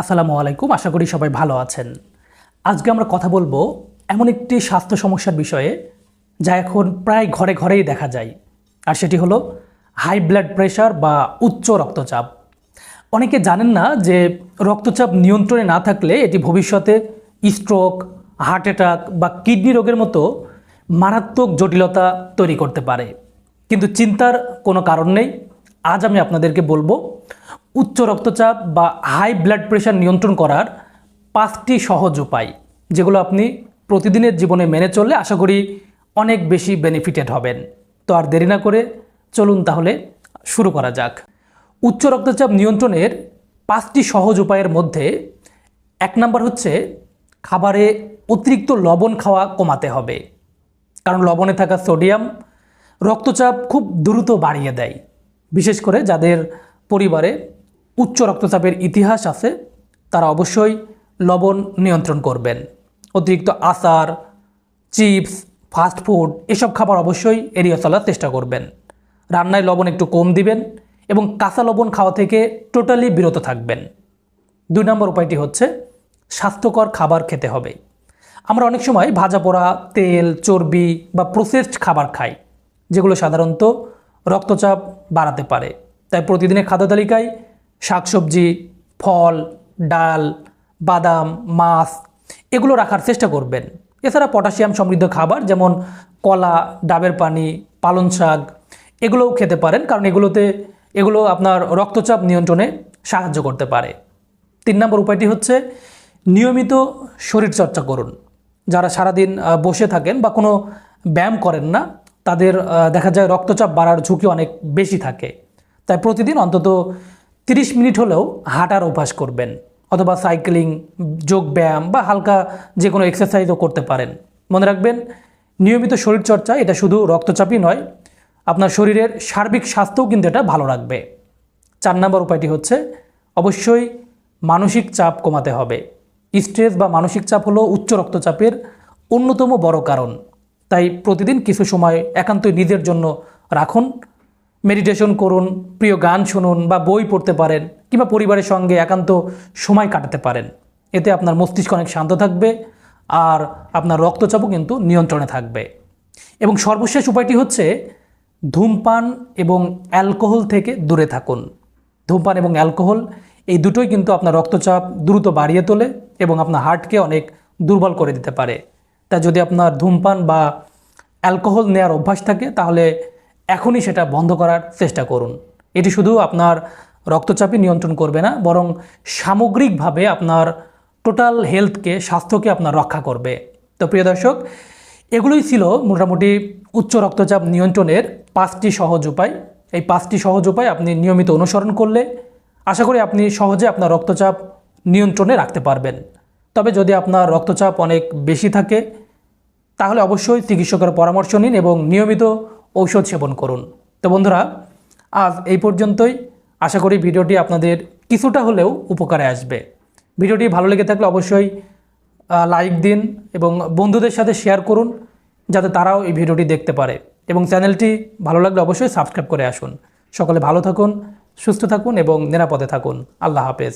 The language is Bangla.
আসসালামু আলাইকুম, আশা করি সবাই ভালো আছেন। আজকে আমরা কথা বলব এমন একটি স্বাস্থ্য সমস্যার বিষয়ে, যা এখন প্রায় ঘরে ঘরেই দেখা যায়। আর সেটি হলো হাই ব্লাড প্রেশার বা উচ্চ রক্তচাপ। অনেকে জানেন না যে রক্তচাপ নিয়ন্ত্রণে না থাকলে এটি ভবিষ্যতে স্ট্রোক হার্ট অ্যাটাক বা কিডনি রোগের মতো মারাত্মক জটিলতা তৈরি করতে পারে। কিন্তু চিন্তার কোনো কারণ নেই। আজ আমি আপনাদেরকে বলব উচ্চ রক্তচাপ বা হাই ব্লাড প্রেশার নিয়ন্ত্রণ করার পাঁচটি সহজ উপায়, যেগুলো আপনি প্রতিদিনের জীবনে মেনে চললে আশা করি অনেক বেশি বেনিফিটেড হবেন। তো আর দেরি না করে চলুন তাহলে শুরু করা যাক। উচ্চ রক্তচাপ নিয়ন্ত্রণের পাঁচটি সহজ উপায়ের মধ্যে এক নাম্বার হচ্ছে খাবারে অতিরিক্ত লবণ খাওয়া কমাতে হবে। কারণ লবণে থাকা সোডিয়াম রক্তচাপ খুব দ্রুত বাড়িয়ে দেয়, বিশেষ করে যাদের পরিবারে উচ্চ রক্তচাপের ইতিহাস আছে, তারা অবশ্যই লবণ নিয়ন্ত্রণ করবেন। অতিরিক্ত আচার, চিপস, ফাস্ট ফুড, এসব খাবার অবশ্যই এড়িয়ে চলার চেষ্টা করবেন। রান্নায় লবণ একটু কম দিবেন এবং কাঁচা লবণ খাওয়া থেকে টোটালি বিরত থাকবেন। দুই নম্বর উপায়টি হচ্ছে স্বাস্থ্যকর খাবার খেতে হবে। আমরা অনেক সময় ভাজা পোড়া, তেল, চর্বি বা প্রসেসড খাবার খাই, যেগুলো সাধারণত রক্তচাপ বাড়াতে পারে। তাই প্রতিদিনের খাদ্য তালিকায় শাকসবজি, ফল, ডাল, বাদাম, মাছ, এগুলো রাখার চেষ্টা করবেন। এছাড়া পটাশিয়াম সমৃদ্ধ খাবার যেমন কলা, ডাবের পানি, পালং শাক, এগুলোও খেতে পারেন কারণ এগুলোতে, এগুলো আপনার রক্তচাপ নিয়ন্ত্রণে সাহায্য করতে পারে। তিন নম্বর উপায়টি হচ্ছে নিয়মিত শরীরচর্চা করুন। যারা সারাদিন বসে থাকেন বা কোনো ব্যায়াম করেন না, তাদের দেখা যায় রক্তচাপ বাড়ার ঝুঁকি অনেক বেশি থাকে। তাই প্রতিদিন অন্তত 30 মিনিট হলেও হাঁটার অভ্যাস করবেন, অথবা সাইক্লিং, যোগ ব্যায়াম বা হালকা যে কোনো এক্সারসাইজও করতে পারেন। মনে রাখবেন, নিয়মিত শরীরচর্চা এটা শুধু রক্তচাপই নয়, আপনার শরীরের সার্বিক স্বাস্থ্যও কিন্তু এটা ভালো রাখবে। চার নম্বর উপায়টি হচ্ছে, অবশ্যই মানসিক চাপ কমাতে হবে। স্ট্রেস বা মানসিক চাপ হলো উচ্চ রক্তচাপের অন্যতম বড় কারণ। তাই প্রতিদিন কিছু সময় একান্তই নিজের জন্য রাখুন মেডিটেশন করুন, প্রিয় গান শুনুন বা বই পড়তে পারেন কিংবা পরিবারের সঙ্গে একান্ত সময় কাটাতে পারেন। এতে আপনার মস্তিষ্ক অনেক শান্ত থাকবে আর আপনার রক্তচাপও কিন্তু নিয়ন্ত্রণে থাকবে। এবং সর্বশেষ উপায়টি হচ্ছে ধূমপান এবং অ্যালকোহল থেকে দূরে থাকুন। ধূমপান এবং অ্যালকোহল এই দুটোই কিন্তু আপনার রক্তচাপ দ্রুত বাড়িয়ে তোলে এবং আপনার হার্টকে অনেক দুর্বল করে দিতে পারে। তা যদি আপনার ধূমপান বা অ্যালকোহল নেওয়ার অভ্যাস থাকে তাহলে এখনই সেটা বন্ধ করার চেষ্টা করুন। এটি শুধু আপনার রক্তচাপই নিয়ন্ত্রণ করবে না, বরং সামগ্রিকভাবে আপনার টোটাল হেলথকে, স্বাস্থ্যকে আপনার রক্ষা করবে। তো প্রিয় দর্শক, এগুলোই ছিল মোটামুটি উচ্চ রক্তচাপ নিয়ন্ত্রণের পাঁচটি সহজ উপায়। এই পাঁচটি সহজ উপায় আপনি নিয়মিত অনুসরণ করলে আশা করি আপনি সহজে আপনার রক্তচাপ নিয়ন্ত্রণে রাখতে পারবেন। তবে যদি আপনার রক্তচাপ অনেক বেশি থাকে, তাহলে অবশ্যই চিকিৎসকের পরামর্শ নিন এবং নিয়মিত ঔষধ সেবন করুন। তো বন্ধুরা, আজ এই পর্যন্তই। আশা করি ভিডিওটি আপনাদের কিছুটা হলেও উপকারে আসবে। ভিডিওটি ভালো লেগে থাকলে অবশ্যই লাইক দিন এবং বন্ধুদের সাথে শেয়ার করুন, যাতে তারাও এই ভিডিওটি দেখতে পারে। এবং চ্যানেলটি ভালো লাগলে অবশ্যই সাবস্ক্রাইব করে আসুন। সকলে ভালো থাকুন, সুস্থ থাকুন এবং নিরাপদে থাকুন। আল্লাহ হাফেজ।